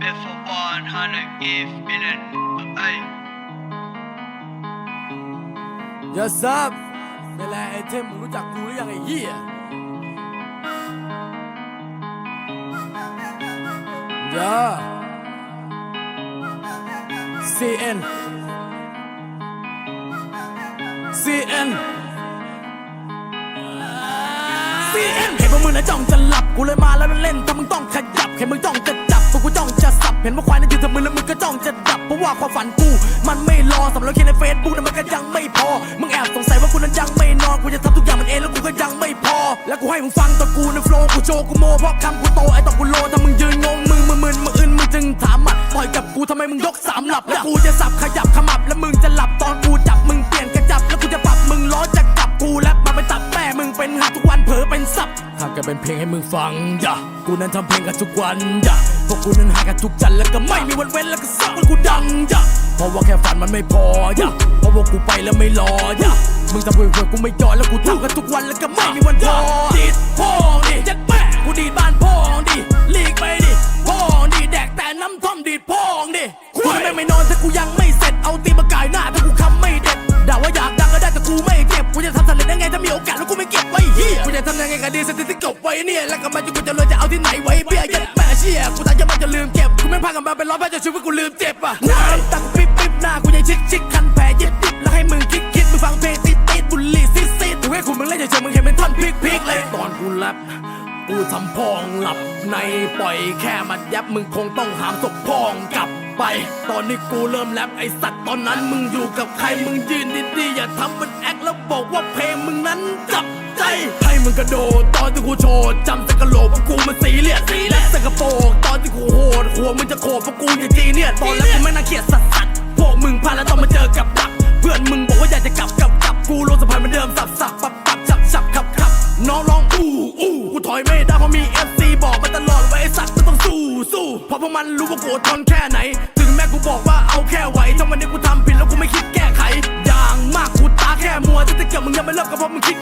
Before 100 if billion เอ้ยอย่าซับนี่แหละไอเทมมึงรู้จักกูหรือยังไอ้เหี้ยอย่า CN CN CN เห็นพวกมึงนะจ้องจะหลับกูเลยมาแล้วเล่นถ้ามึงต้องขยับเห็นมึงจ้องจะจับพวกกูจ้องจะสับเห็นว่าควายนั่นยืนทำมือแล้วมึงก็จ้องจะดับเพราะว่าความฝันกู มันไม่รอสำหรับแค่ในเฟซบุ๊กนั้นมันก็ยังไม่พอมึงแอบสงสัยว่ากูนั้นยังไม่นอนกูจะทำทุกอย่างมันเองแล้วกูก็ยังไม่พอ แล้วกูให้มึงฟังตัวกูในโฟล์กูโชว์กูโมเพราะคำกูโตไอ้ตอกกูโลถ้ามึงยืนงงมึงมึงมึนมึงอื่นมึงจึงถามอะปล่อยกับกูทำไมมึงยกสามหลับแล้วกูจะสับขยับขมับแล้วมึงจะหลับตอนกูจ ซับทำกันเป็นเพลงให้มึงฟังอย่ากูนั้นทำเพลงกันทุกวันอย่าพวกกูนั้นหากันทุกจันทร์แล้วก็ไม่มีวันเว้นแล้วก็สักวันกูดังอย่าเพราะว่าแค่ฝันมันไม่พออย่าเพราะว่ากูไปแล้วไม่รออย่ามึงทำเพื่อกูไม่ยอมแล้วกูทำกันทุกวันแล้วก็ไม่มีวันพอ จะทำยังไงก็ดีสถิติจบไว้เนี่ยแล้วก็มาจุกูจะรวยจะเอาที่ไหนไว้เบี้ยยัดแม่เชี่ยกูตายยังไม่จะลืมเก็บกูไม่พากันมาเป็นร้อยแพ้จนชีวิตกูลืมเจ็บอะน้ำตากูปิ๊บปิ๊บหน้ากูยังชิกชิกคันแผลยิบยิบแล้วให้มึงคิดคิดมึงฟังเพลงติดติดบุหรี่ซิดซิดกูให้คุณมึงเล่นเฉยๆมึงเห็นเป็นท่อนพลิกพลิกเลยตอนกูแรปกูทำพองหลับในปล่อยแค่มัดยับมึงคงต้องหามศพพองกลับไป ตอนนี้กูเริ่มแรปไอสัตว์ตอนนั้นมึงอยู่กับใครมึงยืนดีๆอย่าทำเป็นแอค บอกว่าเพลงมึงนั้นจับใจ ให้มึงกระโดดตอนที่กูโชว์จำแต่กระโหลกเพราะกูมันสีเลียดและสกระโปรงตอนที่กูโหดหัวมึงจะโขดเพราะกูอย่างจีเนี่ยตอนแรกกูไม่น่าเกลียดสัสสัสพวกมึงพาแล้วต้องมาเจอกับดัก เพื่อนมึงบอกว่าอยากจะกลับกลับกลับกูลงสะพานเหมือนเดิมสับสับปับปับจับจับขับขับน้องร้องอู้อู้กูถอยไม่ได้เพราะมีเอฟซีบอกมาตลอดว่าไอ้สัตว์ต้องสู้สู้เพราะพวกมันรู้ว่ากูทนแค่ไหน ถึงแม้กูบอกว่าเอาแค่ไหวถ้าวันนี้กูทำผิดแล้วกูไม่คิดแก้ไข อย่า